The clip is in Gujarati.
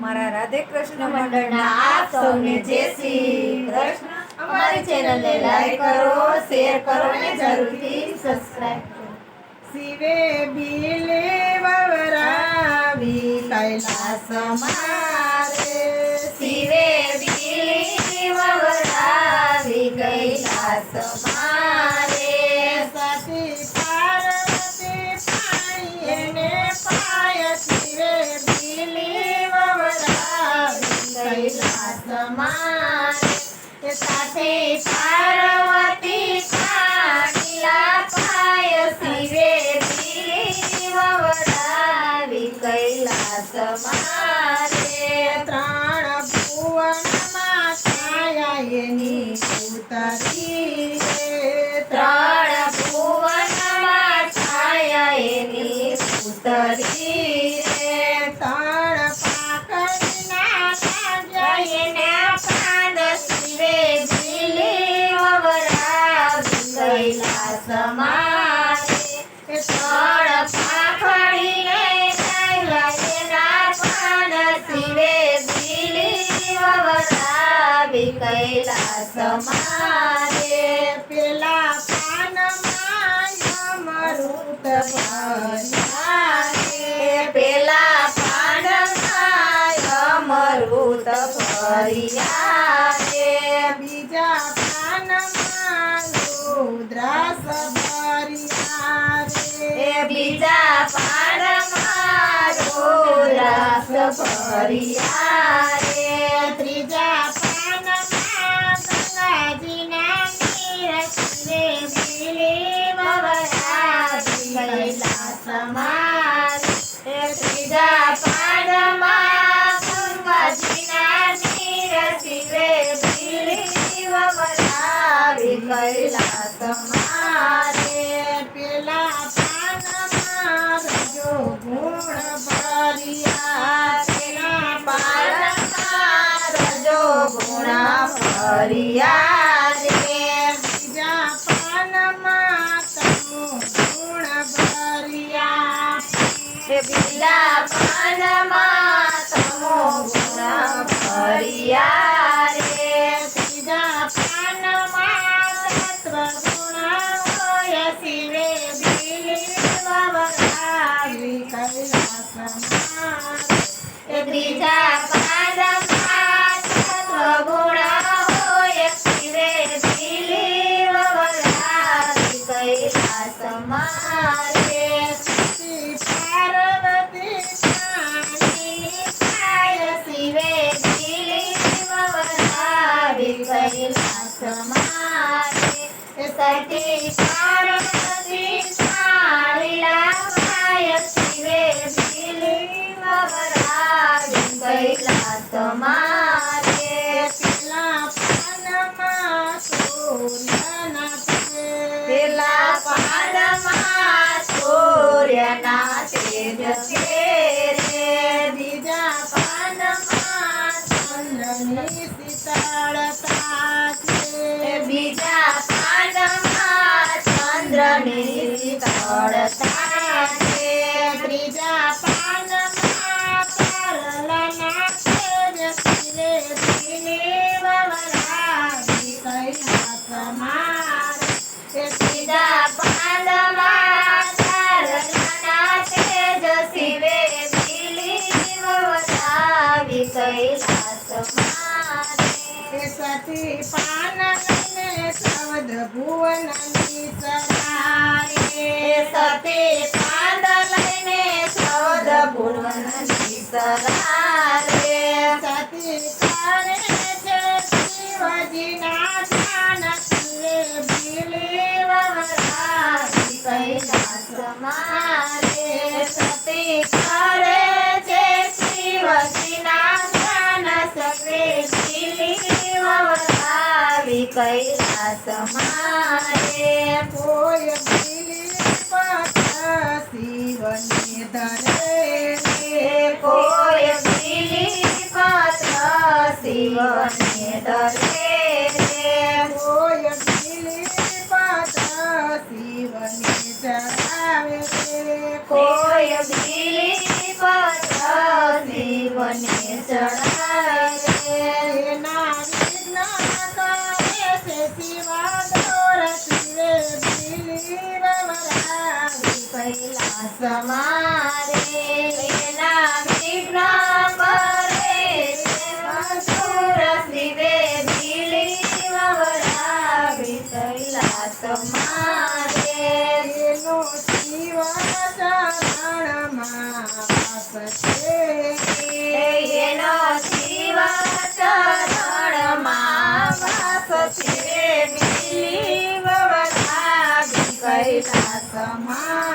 અમારા રાધે કૃષ્ણ મંડળના આપ સૌને જય શ્રી કૃષ્ણ. અમારી ચેનલને લાઈક કરો શેર કરો અને જરૂરથી સબસ્ક્રાઇબ કરો. શિવે બિલે વવરાવી કૈલાસ મારે શિવે બિલે વવરાવી કૈલાસ મારે વવરાવી સાથે પાર્વતી પાણીલા પાય શિવે બીલી કૈલાસ મારે ત્રણ ભુવનમાં છાયા ઉતરી. ત્રણ ભુવનમાં કૈલાસ મારે પેલા પાનમાં અમૃત ભર્યા. પેલા પાનમાં અમૃત ભર્યા બીજા પાનમાં રુદ્રાસ ભર્યા. બીજા પાનમાં રુદ્રાસ ભર્યા રે ત્રીજા કૈલાસ મારે પેલા પાનમાં રજો ગુણ ભર્યા પેલા પાનમાં રજો ગુણા ભર્યા રે. બીજા પાનમાં તમો ગુણ ભર્યા બીજા પાનમાં તમો ગુણ ભર્યા ત્રીજા પાનમાં સત્વગુણા હોય શિવે દિલી વવરાવી કૈલાસ મારે સતી પાર્વતી પાણી કાય શિવે દિલી વવરાવી કૈલાસ મારે સતી પાર્વતી કૈલાસ મારે પેલા પાનમાં સૂર્યના. પેલા પાનમાં સૂર્યના તેજ છે રે બીજા પાનમાં ચંદ્રની શીતળતા છે. બીજા પાનમાં ચંદ્રની શીતળતા સતી પાન લઈને ચૌદ ભુવનની સરારે. સતી પાન લઈને ચૌદ ભુવનની સરારે કૈલાસ મારે સતી કરે છે શિવજીના ધ્યાન સવે દિલી વવરાવી કૈલાસ મારે. પથ શિવને ધરે કોઈ દિલી પત્ર શિવને દરે કોઈ બિલી પથ શિવને ચડાવે કોઈ દિલી પત્ર મને ચડાવે એના વિઘ્ન કરે છે શિવા પહેલા સમારે એના વિઘ્ન કરે મથુર શિવે વવરાવી પહેલા સમારે વાસ છે દિલી વવરાવી પહેલા મારે શિવે દિલી